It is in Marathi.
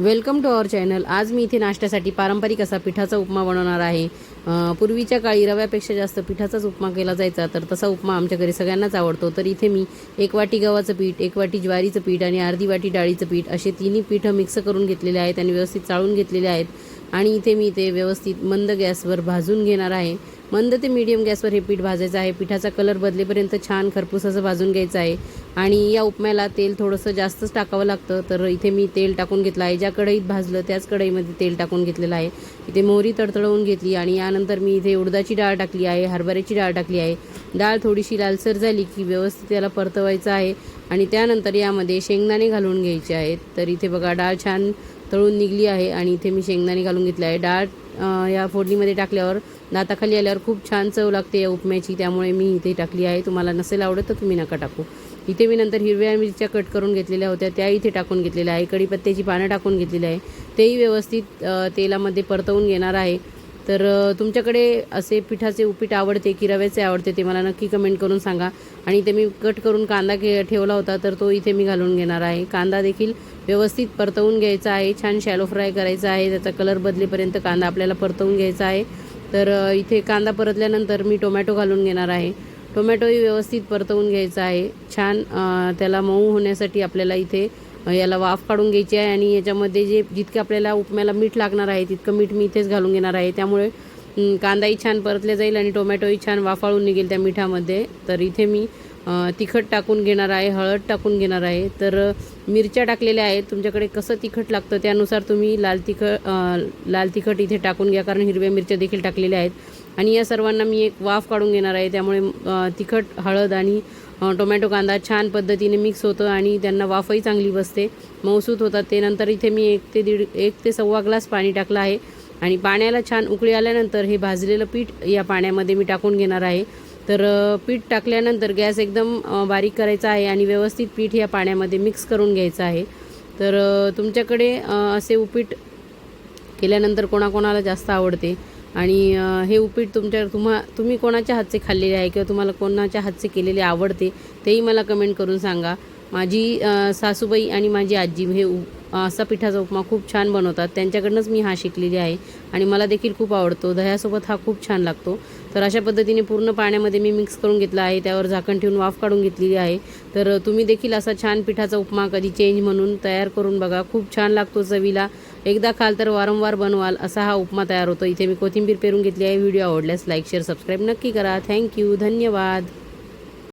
Welcome to our channel. आज मी इथे नाश्त्यासाठी पारंपरिक असा पिठाचा उपमा बनवणार आहे. पूर्वीच्या काळी रव्यापेक्षा जास्त पिठाचाच उपमा केला जायचा तर तसा उपमा आमच्या घरी सगळ्यांनाच आवडतो. तर इथे मी एक वाटी गव्हाचं पीठ एक वाटी ज्वारीचं पीठ आणि अर्धी वाटी डाळीचं पीठ असे तिन्ही पीठं मिक्स करून घेतलेले आहेत आणि व्यवस्थित चाळून घेतलेले आहेत. आणि इथे मी ते व्यवस्थित मंद गॅसवर भाजून घेणार आहे. मंद ते मीडियम गॅसवर हे पीठ भाजायचं आहे. पिठाचा कलर बदलेपर्यंत छान खरपूस असं भाजून घ्यायचं आहे. आणि या उपम्याला तेल थोडंसं जास्तच टाकावं लागतं. तर इथे मी तेल टाकून घेतलं आहे. ज्या कढईत भाजलं त्याच कढईमध्ये तेल टाकून घेतलेलं आहे. इथे मोहरी तडतडवून घेतली आणि यानंतर मी इथे उडदाची डाळ टाकली आहे हरभऱ्याची डाळ टाकली आहे. डाळ थोडीशी लालसर झाली की व्यवस्थित त्याला परतवायचं आहे आणि त्यानंतर यामध्ये शेंगदाणे घालून घ्यायचे आहेत. तर इथे बघा डाळ छान तळून निघली आहे आणि इथे मी शेंगदाणे घालून घेतले आहे. डाळ या फोडणीमध्ये टाकल्यावर दाताखाली आल्यावर खूप छान चव लागते या उपम्याची त्यामुळे मी इथे टाकली आहे. तुम्हाला नसेल आवडत तर तुम्ही नका टाकू. इथे मी नंतर हिरव्या मिरच्या कट करून घेतलेल्या होत्या त्या इथे टाकून घेतलेल्या आहे. कढीपत्त्याची पानं टाकून घेतलेली आहे. तेही व्यवस्थित तेलामध्ये परतवून घेणार आहे. तर तुमच्याकडे असे पिठाचे उपीट आवडते की रव्याचे आवडते ते मला नक्की कमेंट करून सांगा. आणि इथे मी कट करून कांदा घे ठेवला होता तर तो इथे मी घालून घेणार आहे. कांदा देखील व्यवस्थित परतवून घ्यायचा आहे. छान शॅलो फ्राय करायचा आहे. त्याचा कलर बदलेपर्यंत कांदा आपल्याला परतवून घ्यायचा आहे. तर इथे कांदा परतल्यानंतर मी टोमॅटो घालून घेणार आहे. टोमॅटोही व्यवस्थित परतवून घ्यायचा आहे. छान त्याला मऊ होण्यासाठी आपल्याला इथे याला वाफ काढून घ्यायची आहे आणि याच्यामध्ये जे जितकं आपल्याला उपम्याला मीठ लागणार आहे तितकं मीठ मी इथेच घालून घेणार आहे. त्यामुळे कांदाही छान परतले जाईल आणि टोमॅटोही छान वाफाळून निघेल त्या मिठामध्ये. तर इथे मी तिखट टाकून घेणार आहे हळद टाकून घेणार आहे. तर मिरच्या टाकलेल्या आहेत. तुमच्याकडे कसं तिखट लागतं त्यानुसार तुम्ही लाल तिखट लाल तिखट इथे टाकून घ्या. कारण हिरव्या मिरच्या देखील टाकलेल्या आहेत. आणि या सर्वांना मी एक वाफ काढून घेणार आहे. त्यामुळे तिखट हळद आणि टोमॅटो कांदा छान पद्धतीने मिक्स होतं आणि त्यांना वाफही चांगली बसते. मऊसूत होतात. ते नंतर इथे मी एक ते दीड एक ते सव्वा ग्लास पाणी टाकलं आहे. आणि पाण्याला छान उकळी आल्यानंतर हे भाजलेलं पीठ या पाण्यामध्ये मी टाकून घेणार आहे. तर पीठ टाकल्यानंतर गॅस एकदम बारीक करायचा आहे आणि व्यवस्थित पीठ या पाण्यामध्ये मिक्स करून घ्यायचं आहे. तर तुमच्याकडे असे उपीट केल्यानंतर कोणाकोणाला जास्त आवडते? आणि हे उपीट तुमच्या तुम्हा तुम्ही कोणाच्या हातचे खाल्लेले आहे किंवा तुम्हाला कोणाच्या हातचे केलेले आवडते तेही मला कमेंट करून सांगा. माझी सासूबाई आणि माझी आजी हे उ असा पिठाचा उपमा खूप छान बनवतात. त्यांच्याकडनंच मी हा शिकलेली आहे आणि मला देखील खूप आवडतो. दह्यासोबत हा खूप छान लागतो. तर अशा पद्धतीने पूर्ण पाण्यामध्ये मी मिक्स करून घेतला आहे. त्यावर झाकण ठेवून वाफ काढून घेतलेली आहे. तर तुम्ही देखील असा छान पिठाचा उपमा कधी चेंज म्हणून तयार करून बघा. खूप छान लागतो चवीला. एकदा खाल तर वारंवार बनवाल असा हा उपमा तयार होतो. इथे मी कोथिंबीर पेरून घेतली आहे. व्हिडिओ आवडल्यास लाईक शेअर सबस्क्राईब नक्की करा. थँक्यू धन्यवाद.